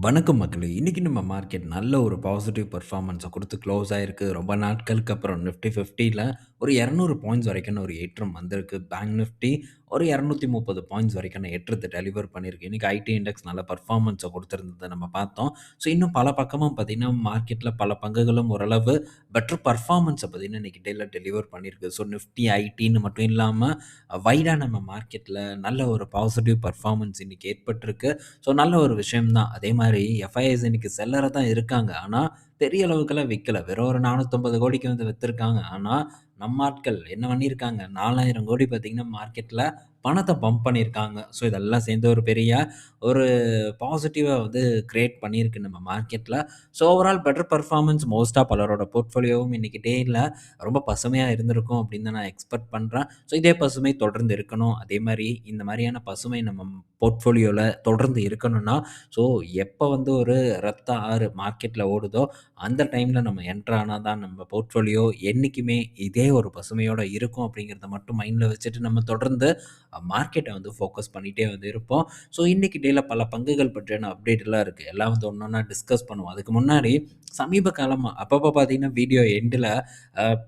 வணக்கம் மக்களே! இன்றைக்கி நம்ம மார்க்கெட் நல்ல ஒரு பாசிட்டிவ் பர்ஃபார்மன்ஸை கொடுத்து க்ளோஸ் ஆகிருக்கு ரொம்ப நாட்களுக்கு அப்புறம் நிஃப்டி 50ல ஒரு 200 பாயிண்ட்ஸ் வரைக்கும் ஒரு ஏற்றம் வந்திருக்கு. பேங்க் நிஃப்டி ஒரு 230 பாயிண்ட்ஸ் நான் ஏற்றத்த டெலிவர் பண்ணியிருக்கேன் இன்னைக்கு ஐடி இண்டெக்ஸ் நல்ல பர்ஃபார்மன்ஸை கொடுத்துருந்ததை நம்ம பார்த்தோம். ஸோ இன்னும் பல பக்கமும் பார்த்தீங்கன்னா, மார்க்கெட்டில் பல பங்குகளும் ஓரளவு பெட்டர் பர்ஃபார்மன்ஸை பார்த்தீங்கன்னா, இன்றைக்கி டேல டெலிவர் பண்ணியிருக்கு. ஸோ நிஃப்டி, ஐடின்னு மட்டும் இல்லாமல் வைடா நம்ம மார்க்கெட்டில் நல்ல ஒரு பாசிட்டிவ் பர்ஃபார்மன்ஸ் இன்னைக்கு ஏற்பட்டிருக்கு. ஸோ நல்ல ஒரு விஷயம் தான். அதே மாதிரி எஃப்ஐஎஸ் இன்னைக்கு செல்லரை தான் இருக்காங்க. ஆனால் பெரிய அளவுக்கெல்லாம் விற்கலை வெறும் ஒரு 450 கோடிக்கு வந்து விற்றுருக்காங்க ஆனால் நம்ம ஆட்கள் என்ன பண்ணியிருக்காங்க, 4000 கோடி பார்த்திங்கன்னா மார்க்கெட்டில் பணத்தை பம்ப் பண்ணியிருக்காங்க. ஸோ இதெல்லாம் சேர்ந்து ஒரு பெரிய ஒரு பாசிட்டிவாக வந்து க்ரியேட் பண்ணியிருக்கு நம்ம மார்க்கெட்டில் ஸோ ஓவரால் பெட்டர் பர்ஃபார்மன்ஸ் மோஸ்ட்டாக பலரோட போர்ட்ஃபோலியோவும் இன்றைக்கி டேயில் ரொம்ப பசுமையாக இருந்திருக்கும் அப்படின்னு தான் நான் எக்ஸ்பெக்ட் பண்ணுறேன் ஸோ இதே பசுமை தொடர்ந்து இருக்கணும். அதே மாதிரி இந்த மாதிரியான பசுமை நம்ம போர்ட்ஃபோலியோவில் தொடர்ந்து இருக்கணும்னா, ஸோ எப்போ வந்து ஒரு ரத்த ஆறு மார்க்கெட்டில் ஓடுதோ, அந்த டைமில் நம்ம என்டர் தான் நம்ம போர்ட்ஃபோலியோ என்றைக்குமே இதே ஒரு பசுமையோடு இருக்கும் அப்படிங்கிறத மட்டும் மைண்டில் வச்சுட்டு நம்ம தொடர்ந்து மார்க்கெட்டை வந்து ஃபோக்கஸ் பண்ணிகிட்டே வந்து இருப்போம். ஸோ இன்றைக்கி டேயில் பல பங்குகள் பற்றியான அப்டேட்லாம் இருக்குது எல்லாம் வந்து ஒன்று ஒன்றா டிஸ்கஸ் பண்ணுவோம். அதுக்கு முன்னாடி சமீப காலமாக அப்பப்போ பார்த்தீங்கன்னா, வீடியோ எண்டில்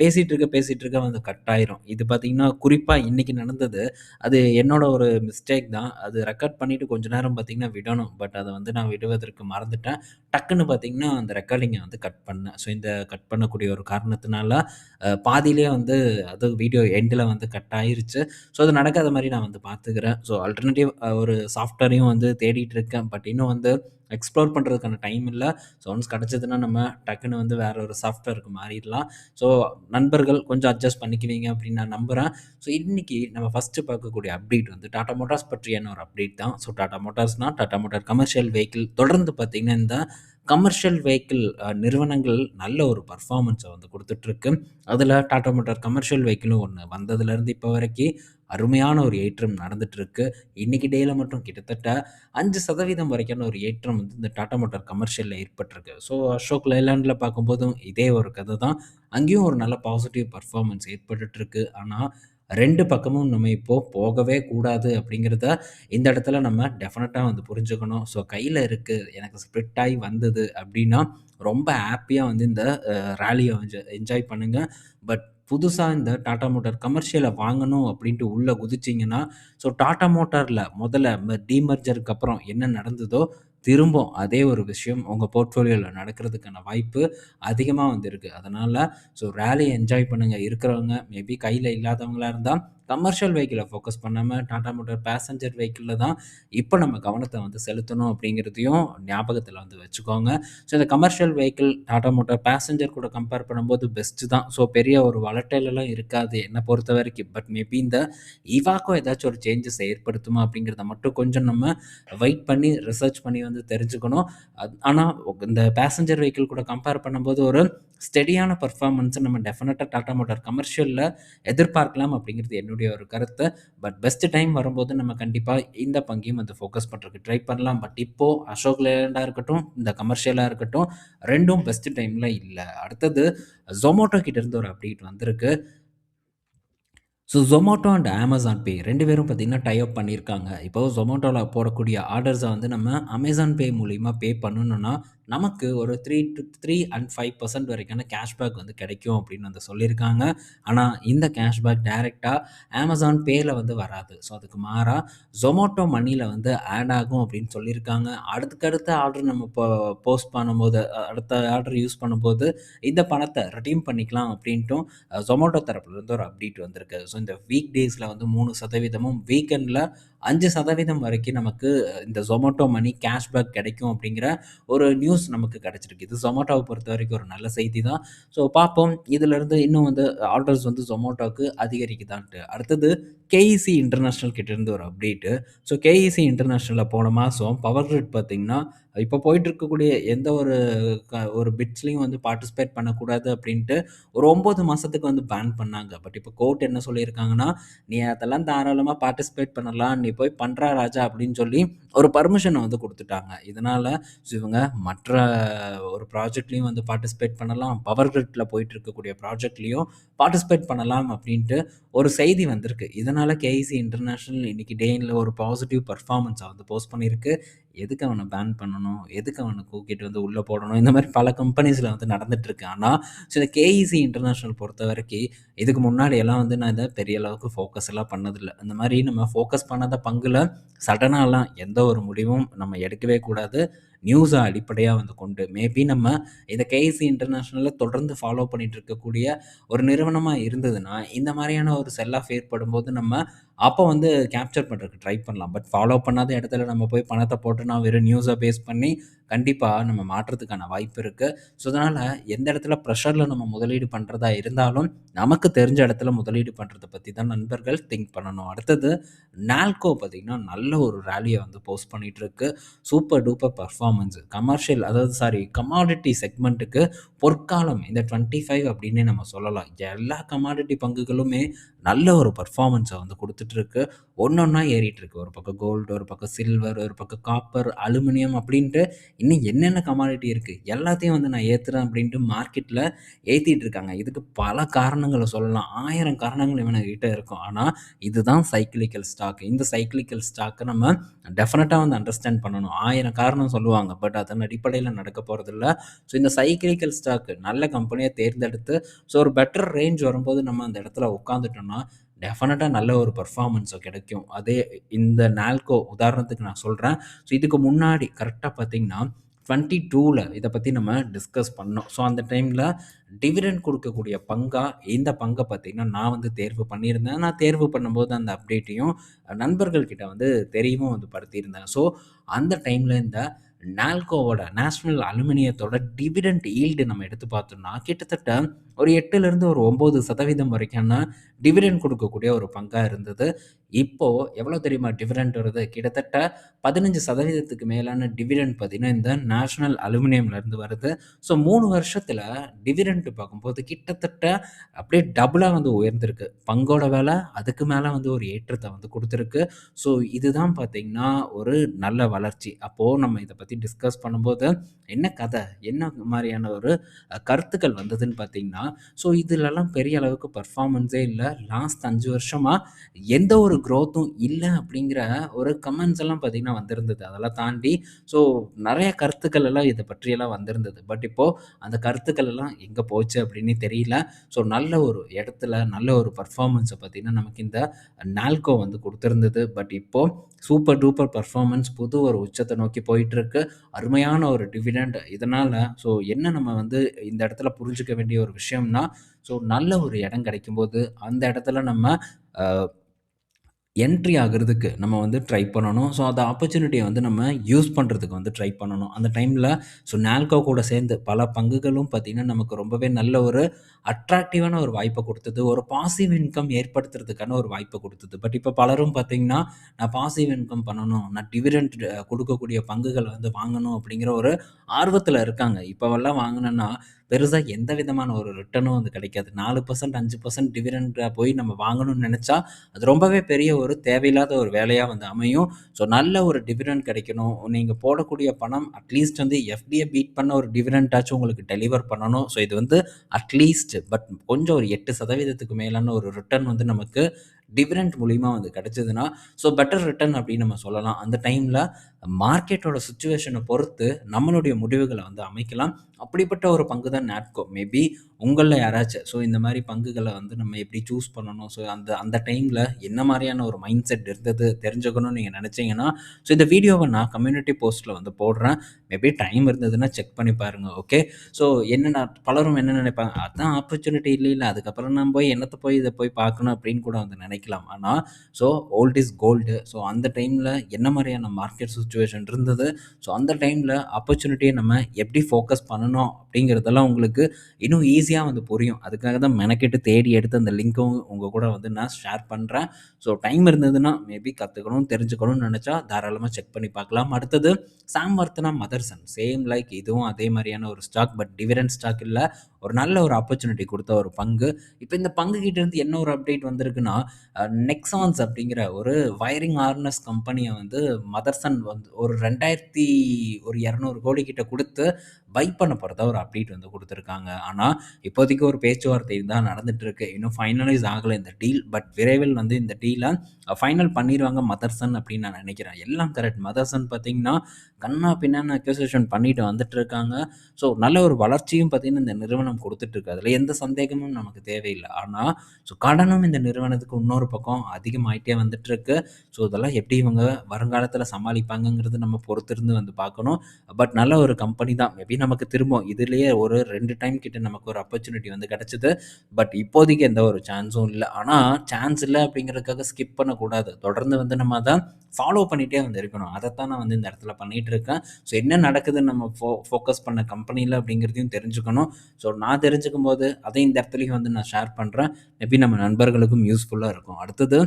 பேசிகிட்டு இருக்க, பேசிகிட்டு இருக்க வந்து கட் ஆயிரும். இது பார்த்திங்கன்னா குறிப்பாக இன்றைக்கி நடந்தது. அது என்னோட ஒரு மிஸ்டேக் தான். அது ரெக்கார்ட் பண்ணிவிட்டு கொஞ்ச நேரம் பார்த்திங்கன்னா விடணும். பட் அதை வந்து நான் விடுவதற்கு மறந்துட்டேன். டக்குன்னு பார்த்தீங்கன்னா, அந்த ரெக்கார்டிங்கை வந்து கட் பண்ணேன். ஸோ இந்த கட் பண்ணக்கூடிய ஒரு காரணத்தினால, பாதியிலே பாதியிலேயே வந்து அது வீடியோ எண்டில் வந்து கட் ஆயிருச்சு. ஸோ அது நடக்காத மாதிரி நான் வந்து பார்த்துக்கிறேன். ஸோ அல்டர்னேட்டிவ் ஒரு சாஃப்ட்வேரையும் வந்து தேடிட்டு இருக்கேன். பட் இன்னும் வந்து எக்ஸ்ப்ளோர் பண்ணுறதுக்கான டைம் இல்லை ஸோ ஒன்ஸ் கிடச்சதுன்னா நம்ம டக்குன்னு வந்து வேற ஒரு சாஃப்ட்வேருக்கு மாறிடலாம். ஸோ நண்பர்கள் கொஞ்சம் அட்ஜஸ்ட் பண்ணிக்குவீங்க அப்படின்னு நான் நம்புகிறேன் ஸோ இன்றைக்கி நம்ம ஃபர்ஸ்ட்டு பார்க்கக்கூடிய அப்டேட் வந்து டாடா மோட்டார்ஸ் பற்றியான ஒரு அப்டேட் தான். ஸோ டாடா மோட்டார்ஸ்னால் டாடா மோட்டார் கமர்ஷியல் வெஹிக்கிள் தொடர்ந்து பார்த்திங்கன்னா இந்த கமர்ஷியல் வெஹிக்கிள் நிறுவனங்கள் நல்ல ஒரு பர்ஃபார்மன்ஸை வந்து கொடுத்துட்ருக்கு அதில் டாடா மோட்டார் கமர்ஷியல் வெஹிக்கிளும் ஒன்று வந்ததுலேருந்து இப்போ வரைக்கும் அருமையான ஒரு ஏற்றம் நடந்துகிட்ருக்கு இன்னைக்கு டேயில் மட்டும் கிட்டத்தட்ட அஞ்சு சதவீதம் வரைக்கான ஒரு ஏற்றம் வந்து இந்த டாடா மோட்டார் கமர்ஷியலில் ஏற்பட்டிருக்கு. ஸோ அசோக் லைலாண்டில் பார்க்கும்போதும் இதே ஒரு கதை தான். அங்கேயும் ஒரு நல்ல பாசிட்டிவ் பர்ஃபார்மன்ஸ் ஏற்பட்டுருக்கு ஆனால் ரெண்டு பக்கமும் நம்ம இப்போது போகவே கூடாது அப்படிங்கிறத இந்த இடத்துல நம்ம டெஃபினட்டாக வந்து புரிஞ்சுக்கணும். ஸோ கையில் இருக்குது எனக்கு ஸ்ப்ளிட் ஆகி வந்தது அப்படின்னா, ரொம்ப ஹாப்பியாக வந்து இந்த ரேலியை ராலிய என்ஜாய் பண்ணுங்கள் பட் புதுசாக இந்த டாட்டா மோட்டார் கமர்ஷியலை வாங்கணும் அப்படின்ட்டு உள்ளே குதிச்சிங்கன்னா ஸோ டாட்டா மோட்டாரில் முதல்ல ம டீமர்ஜருக்கு அப்புறம் என்ன நடந்ததோ, திரும்பும் அதே ஒரு விஷயம் உங்கள் போர்ட்ஃபோலியோவில் நடக்கிறதுக்கான வாய்ப்பு அதிகமாக வந்து அதனால் ஸோ ரேலியை என்ஜாய் பண்ணுங்கள் இருக்கிறவங்க மேபி கையில் இல்லாதவங்களா இருந்தால் கமர்ஷியல் வெஹிக்கிளை ஃபோக்கஸ் பண்ணாமல் டாடா மோட்டார் பேசஞ்சர் வெஹிக்கிளில் தான் இப்போ நம்ம கவனத்தை வந்து செலுத்தணும் அப்படிங்கிறதையும் ஞாபகத்தில் வந்து வச்சுக்கோங்க. ஸோ இந்த commercial vehicle Tata motor passenger கூட கம்பேர் பண்ணும்போது பெஸ்ட்டு தான். ஸோ பெரிய ஒரு வாலடைல்லாம் இருக்காது என்னை பொறுத்த வரைக்கும் பட் மேபி இந்த இவாக்கோ ஏதாச்சும் ஒரு சேஞ்சஸ் ஏற்படுத்துமா அப்படிங்கிறத மட்டும் கொஞ்சம் நம்ம வெயிட் பண்ணி ரிசர்ச் பண்ணி வந்து தெரிஞ்சுக்கணும். ஆனால் இந்த பேசஞ்சர் வெஹிக்கிள் கூட கம்பேர் பண்ணும்போது ஒரு ஸ்டெடியான பர்ஃபார்மன்ஸை நம்ம டெஃபினட்டாக டாடா மோட்டார் கமர்ஷியலில் எதிர்பார்க்கலாம் அப்படிங்கிறது என்னுடைய ஒரு கருத்து. பட் பெஸ்ட் டைம் வரும்போது நம்ம கண்டிப்பாக இந்த பங்கையும் வந்து ஃபோக்கஸ் பண்ணுறதுக்கு ட்ரை பண்ணலாம். பட் இப்போது அசோக் லேண்டாக இருக்கட்டும், இந்த கமர்ஷியலாக இருக்கட்டும் ரெண்டும் பெஸ்ட் டைமில் இல்லை அடுத்தது ஜொமோட்டோ கிட்டேருந்து ஒரு அப்டேட் வந்திருக்கு. So Zomato and Amazon pay ரெண்டு பேரும் பார்த்தீங்கன்னா, டைப் பண்ணியிருக்காங்க. இப்போ ஜொமேட்டோவில் போடக்கூடிய ஆர்டர்ஸை வந்து நம்ம அமேசான் பே மூலிமா பே பண்ணணும்னா, நமக்கு ஒரு three two three and five percent வரைக்கான cashback வந்து கிடைக்கும் அப்படின்னு வந்து சொல்லியிருக்காங்க. ஆனால் இந்த கேஷ்பேக் டைரெக்டாக அமேசான் பேயில் வந்து வராது. ஸோ அதுக்கு மாறாக ஜொமேட்டோ மணியில் வந்து ஆட் ஆகும் அப்படின்னு சொல்லியிருக்காங்க. அடுத்தடுத்த ஆர்டர் நம்ம போ போஸ்ட் பண்ணும்போது, அடுத்த ஆர்டர் யூஸ் பண்ணும்போது, இந்த பணத்தை ரிடீம் பண்ணிக்கலாம் அப்படின்ட்டும் ஜொமேட்டோ தரப்புலேருந்து ஒரு அப்டேட் வந்திருக்கு. ஸோ இந்த வீக் டேஸ்ல வந்து 3%ம் வீக்கெண்ட்ல அஞ்சு சதவீதம் வரைக்கும் நமக்கு இந்த ஜொமேட்டோ மணி கேஷ்பேக் கிடைக்கும் அப்படிங்கிற ஒரு நியூஸ் நமக்கு கிடைச்சிருக்கு. இது ஜொமோட்டோவை பொறுத்த வரைக்கும் ஒரு நல்ல செய்தி தான். ஸோ பார்ப்போம். இதிலிருந்து இன்னும் வந்து ஆர்டர்ஸ் வந்து ஜொமேட்டோவுக்கு அதிகரிக்குதான்ட்டு. அடுத்தது கேஇசி இன்டர்நேஷ்னல் கிட்டேருந்து ஒரு அப்டேட்டு. ஸோ கேஇசி இன்டர்நேஷ்னலில் போன மாதம் பவர் கிரிட் பார்த்திங்கன்னா இப்போ போயிட்டு இருக்கக்கூடிய எந்த ஒரு க ஒரு பிட்ஸ்லையும் வந்து பார்ட்டிசிபேட் பண்ணக்கூடாது அப்படின்ட்டு ஒரு ஒம்பது மாதத்துக்கு வந்து பேன் பண்ணாங்க. பட் இப்போ கோர்ட் என்ன சொல்லியிருக்காங்கன்னா, "நீ அதெல்லாம் தாராளமாக பார்ட்டிசிபேட் பண்ணலாம். நீ நீ போய் பண்றா ராஜா" அப்படின்னு சொல்லி ஒரு பர்மிஷனை வந்து கொடுத்துட்டாங்க இதனால் ஸோ இவங்க மற்ற ஒரு ப்ராஜெக்ட்லேயும் வந்து பார்ட்டிசிபேட் பண்ணலாம். பவர் கிரிட்டில் போயிட்டு இருக்கக்கூடிய ப்ராஜெக்ட்லேயும் பார்ட்டிசிபேட் பண்ணலாம் அப்படின்ட்டு ஒரு செய்தி வந்திருக்கு. இதனால் கேஇசி இன்டர்நேஷ்னல் இன்னைக்கு டேல ஒரு பாசிட்டிவ் பர்ஃபார்மன்ஸை வந்து போஸ்ட் பண்ணியிருக்கு. எதுக்கு அவனை பேன் பண்ணணும்? எதுக்கு அவனை கூக்கிட்டு வந்து உள்ளே போடணும்? இந்த மாதிரி பல கம்பெனிஸில் வந்து நடந்துட்டுருக்கு. ஆனால் ஸோ இந்த கேஇசி இன்டர்நேஷ்னல் பொறுத்த வரைக்கும் இதுக்கு முன்னாடி எல்லாம் வந்து நான் இதை பெரிய அளவுக்கு ஃபோக்கஸ் எல்லாம் பண்ணதில்லை இந்த மாதிரி நம்ம ஃபோக்கஸ் பண்ணாத பங்குல சடனாலாம் எந்த ஒரு முடிவும் நம்ம எடுக்கவே கூடாது. நியூஸை அடிப்படையாக வந்து கொண்டு மேபி நம்ம இந்த கேஇசி இன்டர்நேஷ்னலில் தொடர்ந்து ஃபாலோ பண்ணிட்டு இருக்கக்கூடிய ஒரு நிறுவனமாக இருந்ததுன்னா, இந்த மாதிரியான ஒரு செல் ஆஃப் ஏற்படும்போது நம்ம அப்போ வந்து கேப்சர் பண்ணுறதுக்கு ட்ரை பண்ணலாம். பட் ஃபாலோ பண்ணாத இடத்துல நம்ம போய் பணத்தை போட்டோம்னா, வெறும் நியூஸை பேஸ் பண்ணி கண்டிப்பாக நம்ம மாற்றுறதுக்கான வாய்ப்பு இருக்குது ஸோ, அதனால் எந்த இடத்துல ப்ரெஷரில் நம்ம முதலீடு பண்ணுறதா இருந்தாலும், நமக்கு தெரிஞ்ச இடத்துல முதலீடு பண்ணுறத பற்றி தான் நண்பர்கள் திங்க் பண்ணணும். அடுத்தது நால்கோ பார்த்தீங்கன்னா, நல்ல ஒரு ரேலியை வந்து post பண்ணிகிட்ருக்கு super duper perform performance commercial அதாவது சாரி கமாடிட்டி செக்மெண்ட்டுக்கு பொற்காலம் இந்த 25 அப்படின்னே நம்ம சொல்லலாம். எல்லா கமாடிட்டி பங்குகளுமே நல்ல ஒரு பர்ஃபார்மன்ஸை வந்து கொடுத்துட்ருக்கு ஒன்று ஒன்றா ஏறிட்டுருக்கு ஒரு பக்கம் கோல்டு, ஒரு பக்கம் சில்வர், ஒரு பக்கம் காப்பர், அலுமினியம் அப்படின்ட்டு இன்னும் என்னென்ன கமாடிட்டி இருக்குது எல்லாத்தையும் வந்து நான் ஏற்றுறேன் அப்படின்ட்டு மார்க்கெட்டில் ஏற்றிட்டு இருக்காங்க. இதுக்கு பல காரணங்களை சொல்லலாம். ஆயிரம் காரணங்கள் இவனுங்ககிட்ட இருக்கும். ஆனால் இதுதான் சைக்கிளிக்கல் ஸ்டாக். இந்த சைக்கிளிக்கல் ஸ்டாக்கை நம்ம டெஃபினட்டாக வந்து அண்டர்ஸ்டாண்ட் பண்ணணும். ஆயிரம் காரணம் சொல்லுவாங்க. பட் அதன் அடிப்படையில் நடக்க போகிறதில்ல ஸோ, இந்த சைக்கிளிக்கல் ஸ்டாக்கு நல்ல கம்பெனியை தேர்ந்தெடுத்து ஸோ ஒரு பெட்டர் ரேஞ்ச் வரும்போது நம்ம அந்த இடத்துல உட்காந்துட்டோம்னா, டெஃபினட்டாக நல்ல ஒரு பர்ஃபார்மன்ஸோ கிடைக்கும். அதே இந்த நால்கோ உதாரணத்துக்கு நான் சொல்கிறேன் ஸோ, இதுக்கு முன்னாடி கரெக்டாக பார்த்தீங்கன்னா, 22ல இத பத்தி நம்ம டிஸ்கஸ் பண்ணோம். ஸோ, அந்த டைமில் டிவிடெண்ட் கொடுக்கக்கூடிய பங்காக இந்த பங்கை பார்த்தீங்கன்னா, நான் வந்து தேர்வு பண்ணியிருந்தேன். நான் தேர்வு பண்ணும்போது அந்த அப்டேட்டையும் நண்பர்கள்கிட்ட வந்து தெரியவும் வந்து படுத்தியிருந்தேன். ஸோ, அந்த டைமில் இந்த நால்கோவோட நேஷனல் அலுமினியத்தோட டிவிடெண்ட் ஈல்டு நம்ம எடுத்து பார்த்தோம்னா, கிட்டத்தட்ட ஒரு எட்டுலேருந்து ஒரு ஒம்பது சதவீதம் வரைக்கான டிவிடெண்ட் கொடுக்கக்கூடிய ஒரு பங்காக இருந்தது. இப்போது எவ்வளோ தெரியுமா டிவிடெண்ட் வருது? கிட்டத்தட்ட பதினஞ்சு சதவீதத்துக்கு மேலான டிவிடெண்ட் பார்த்தீங்கன்னா, இந்த நேஷனல் அலுமினியம்லேருந்து வருது. ஸோ, மூணு வருஷத்தில் டிவிடெண்ட் பார்க்கும்போது கிட்டத்தட்ட அப்படியே டபுளாக வந்து உயர்ந்திருக்கு. பங்கோட வேலை அதுக்கு மேலே வந்து ஒரு ஏற்றத்தை வந்து கொடுத்துருக்கு ஸோ, இதுதான் பார்த்தீங்கன்னா, ஒரு நல்ல வளர்ச்சி. அப்போது நம்ம இதை பற்றி டிஸ்கஸ் பண்ணும்போது, என்ன கதை என்ன மாதிரியான ஒரு கருத்துக்கள் வந்ததுன்னு பார்த்தீங்கன்னா, ஸோ இதுலலாம் பெரிய அளவுக்கு பர்ஃபார்மன்ஸே இல்லை லாஸ்ட் அஞ்சு வருஷமாக எந்த ஒரு க்ரோத்தும் இல்லை அப்படிங்கிற ஒரு கமெண்ட்ஸ் எல்லாம் பார்த்திங்கன்னா வந்திருந்தது. அதெல்லாம் தாண்டி ஸோ நிறைய கருத்துக்கள் எல்லாம் இதை பற்றியெல்லாம் வந்திருந்தது. பட் இப்போ அந்த கருத்துக்கள் எல்லாம் எங்கே போச்சு அப்படின்னு தெரியல. ஸோ, நல்ல ஒரு இடத்துல நல்ல ஒரு பர்ஃபார்மன்ஸை பார்த்தீங்கன்னா, நமக்கு இந்த நால்கோ வந்து கொடுத்துருந்தது பட் இப்போ சூப்பர் டூப்பர் பர்ஃபார்மன்ஸ் புது ஒரு உச்சத்தை நோக்கி போயிட்டுருக்கு. அருமையான ஒரு டிவிடெண்ட். இதனால் ஸோ என்ன நம்ம வந்து இந்த இடத்துல புரிஞ்சுக்க வேண்டிய ஒரு விஷயம் விஷயம்னா, ஸோ நல்ல ஒரு இடம் கிடைக்கும்போது, அந்த இடத்துல நம்ம என்ட்ரி ஆகுறதுக்கு நம்ம வந்து ட்ரை பண்ணணும். ஸோ, அந்த ஆப்பர்ச்சுனிட்டியை வந்து நம்ம யூஸ் பண்ணுறதுக்கு வந்து ட்ரை பண்ணணும். அந்த டைமில் ஸோ நால்கோ கூட சேர்ந்து பல பங்குகளும் பார்த்தீங்கன்னா, நமக்கு ரொம்பவே நல்ல ஒரு அட்ராக்டிவான ஒரு வாய்ப்பை கொடுத்தது ஒரு பாசிவ் இன்கம் ஏற்படுத்துறதுக்கான ஒரு வாய்ப்பை கொடுத்தது பட் இப்போ பலரும் பார்த்திங்கன்னா நான் பாசிவ் இன்கம் பண்ணணும். நான் டிவிடெண்ட் கொடுக்கக்கூடிய பங்குகளை வந்து வாங்கணும் அப்படிங்கிற ஒரு ஆர்வத்தில் இருக்காங்க. இப்போவெல்லாம் வாங்கினேன்னா பெருசாக எந்த விதமான ஒரு ரிட்டர்னும் வந்து கிடைக்காது. 4% 5% டிவிடெண்ட்டா போய் நம்ம வாங்கணும்னு நினச்சா அது ரொம்பவே பெரிய ஒரு தேவையில்லாத ஒரு வேலையாக வந்து அமையும். ஸோ, நல்ல ஒரு டிவிடெண்ட் கிடைக்கணும். நீங்கள் போடக்கூடிய பணம் அட்லீஸ்ட் வந்து எஃப்டியை பீட் பண்ண ஒரு டிவிடெண்டாச்சும் உங்களுக்கு டெலிவர் பண்ணணும். ஸோ, இது வந்து அட்லீஸ்ட் பட் கொஞ்சம் ஒரு எட்டு சதவீதத்துக்கு மேலான ஒரு ரிட்டர்ன் வந்து நமக்கு டிவிடெண்ட் மூலிமா வந்து கிடச்சதுன்னா ஸோ பெட்டர் ரிட்டர்ன் அப்படின்னு நம்ம சொல்லலாம். அந்த டைமில் மார்க்கெட்டோட சுச்சுவேஷனை பொறுத்து நம்மளுடைய முடிவுகளை வந்து அமைக்கலாம். அப்படிப்பட்ட ஒரு பங்கு தான் நாட்கோ. மேபி உங்களில் யாராச்சும் ஸோ இந்த மாதிரி பங்குகளை வந்து நம்ம எப்படி சூஸ் பண்ணணும்? ஸோ அந்த அந்த டைமில் என்ன மாதிரியான ஒரு மைண்ட் செட் இருந்தது தெரிஞ்சுக்கணும்னு நீங்கள் நினச்சிங்கன்னா ஸோ இந்த வீடியோவை நான் கம்யூனிட்டி போஸ்ட்டில் வந்து போடுறேன். மேபி டைம் இருந்ததுன்னா செக் பண்ணி பாருங்கள் ஓகே. ஸோ என்னென்ன பலரும் என்ன நினைப்பாங்க அதான் ஆப்பர்ச்சுனிட்டி இல்லை இல்லை அதுக்கப்புறம் நான் போய் என்னத்த போய் இதை போய் பார்க்கணும் அப்படின்னு கூட வந்து நினைக்கலாம் ஆனால் so old is gold. So அந்த டைமில் என்ன மாதிரியான மார்க்கெட் சுச்சுவேஷன் இருந்தது? ஸோ அந்த டைமில் ஆப்பர்ச்சுனிட்டியை நம்ம எப்படி ஃபோக்கஸ் பண்ணணும் அப்படிங்கிறதெல்லாம் உங்களுக்கு இன்னும் ஈஸி ஈஸியாக வந்து புரியும். அதுக்காக தான் மெனக்கெட்டு தேடி எடுத்து அந்த லிங்க்கும் உங்கள் கூட வந்து நான் ஷேர் பண்ணுறேன் ஸோ டைம் இருந்ததுன்னா மேபி கற்றுக்கணும் தெரிஞ்சுக்கணும்னு நினச்சா தாராளமாக செக் பண்ணி பார்க்கலாம். அடுத்தது Samvardhana Motherson. Same like இதுவும் அதே மாதிரியான ஒரு ஸ்டாக். பட் டிவிடெண்ட் ஸ்டாக் இல்லை ஒரு நல்ல ஒரு ஆப்பர்ச்சுனிட்டி கொடுத்த ஒரு பங்கு. இப்போ இந்த பங்கு கிட்டேருந்து என்ன ஒரு அப்டேட் வந்திருக்குன்னா, நெக்ஸான்ஸ் அப்படிங்கிற ஒரு வயரிங் ஆர்னஸ் கம்பெனியை வந்து மதர்சன் வந்து ஒரு 2000 ஒரு 200 கோடி கிட்ட கொடுத்து பை பண்ண போகிறத ஒரு அப்டேட் வந்து கொடுத்துருக்காங்க ஆனால் இப்போதைக்கு ஒரு பேச்சுவார்த்தை தான் நடந்துட்டு இருக்கு. இன்னும் ஃபைனலைஸ் ஆகலை இந்த டீல். பட் விரைவில் வந்து இந்த டீலை ஃபைனல் பண்ணிடுவாங்க மதர்சன் அப்படின்னு நான் நினைக்கிறேன். எல்லாம் கரெக்ட். மதர்சன் பார்த்தீங்கன்னா, கண்ணா பின்னான்னு அக்யூசேஷன் பண்ணிட்டு வந்துட்டு இருக்காங்க. ஸோ நல்ல ஒரு வளர்ச்சியும் பார்த்தீங்கன்னா, இந்த நிறுவனம் குடுத்துட்டு இருக்கு. அதில் எந்த சந்தேகமும் நமக்கு தேவையில்லை ஆனால் ஸோ கடனும் இந்த நிறுவனத்துக்கு இன்னொரு பக்கம் அதிகமாயிட்டே வந்துட்டு இருக்கு. ஸோ இதெல்லாம் எப்படி இவங்க வருங்காலத்தில் சமாளிப்பாங்கங்கிறது நம்ம பொறுத்திருந்து வந்து பார்க்கணும். பட் நல்ல ஒரு கம்பெனி தான். மேபி நமக்கு திரும்ப இதுலேயே ஒரு ரெண்டு டைம் கிட்ட நமக்கு ஒரு ஆப்பர்ச்சுனிட்டி வந்து கிடச்சிது பட் இப்போதைக்கு எந்த ஒரு சான்ஸும் இல்லை ஆனால் சான்ஸ் இல்லை அப்படிங்கிறதுக்காக ஸ்கிப் பண்ணக்கூடாது. தொடர்ந்து வந்து நம்ம தான் ஃபாலோ பண்ணிகிட்டே வந்து இருக்கணும். அதைத்தான் நான் வந்து இந்த இடத்துல பண்ணிகிட்டு இருக்கேன். ஸோ என்ன நடக்குதுன்னு நம்ம ஃபோ ஃபோக்கஸ் பண்ண கம்பெனியில் அப்படிங்கிறதையும் தெரிஞ்சுக்கணும். ஸோ நான் தெரிஞ்சுக்கும் போது அதையும் இந்த இடத்துலையும் வந்து நான் ஷேர் பண்ணுறேன் மேபி நம்ம நண்பர்களுக்கும் யூஸ்ஃபுல்லாக இருக்கும். அடுத்தது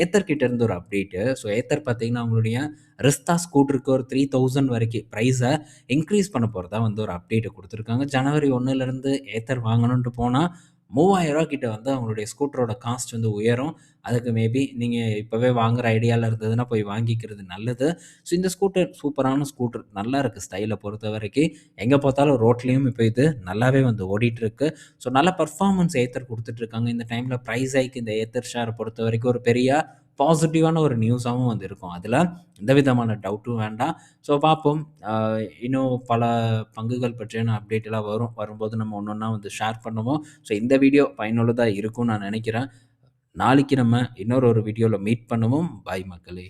ஏத்தர் கிட்ட இருந்து ஒரு அப்டேட்டு. ஸோ ஏத்தர் பார்த்தீங்கன்னா, அவங்களுடைய ரிஸ்தா ஸ்கூட்டருக்கு ஒரு 3000 வரைக்கும் ப்ரைஸை இன்க்ரீஸ் பண்ண போகிறதா வந்து ஒரு அப்டேட்டு கொடுத்துருக்காங்க ஜனவரி ஒன்றுலேருந்து ஏத்தர் வாங்கணுன்ட்டு போனால் ரூ. 3000 கிட்ட வந்து அவங்களுடைய ஸ்கூட்டரோட காஸ்ட் வந்து உயரும். அதுக்கு மேபி நீங்கள் இப்போவே வாங்குற ஐடியாவில் இருந்ததுன்னா போய் வாங்கிக்கிறது நல்லது. ஸோ இந்த ஸ்கூட்டர் சூப்பரான ஸ்கூட்டர். நல்லா ஸ்டைலை பொறுத்த வரைக்கும் எங்கே பார்த்தாலும் ரோட்லேயும் இப்போ இது நல்லாவே வந்து ஓடிட்டுருக்கு ஸோ நல்ல பர்ஃபார்மன்ஸ் ஏத்தர் கொடுத்துட்ருக்காங்க இந்த டைமில் ப்ரைஸ் ஆகிக்கு இந்த ஏத்தர் ஷாரை பொறுத்த வரைக்கும் ஒரு பெரிய பாசிட்டிவான ஒரு நியூஸாகவும் வந்து இருக்கும். அதில் எந்த விதமான டவுட்டும் வேண்டாம். ஸோ பார்ப்போம். இன்னும் பல பங்குகள் பற்றியான அப்டேட் எல்லாம் வரும். வரும்போது நம்ம ஒன்று ஒன்றா வந்து ஷேர் பண்ணுவோம். ஸோ இந்த வீடியோ பயனுள்ளதாக இருக்கும்னு நான் நினைக்கிறேன். நாளைக்கு நம்ம இன்னொரு ஒரு வீடியோவில் மீட் பண்ணுவோம். பாய் மக்களே!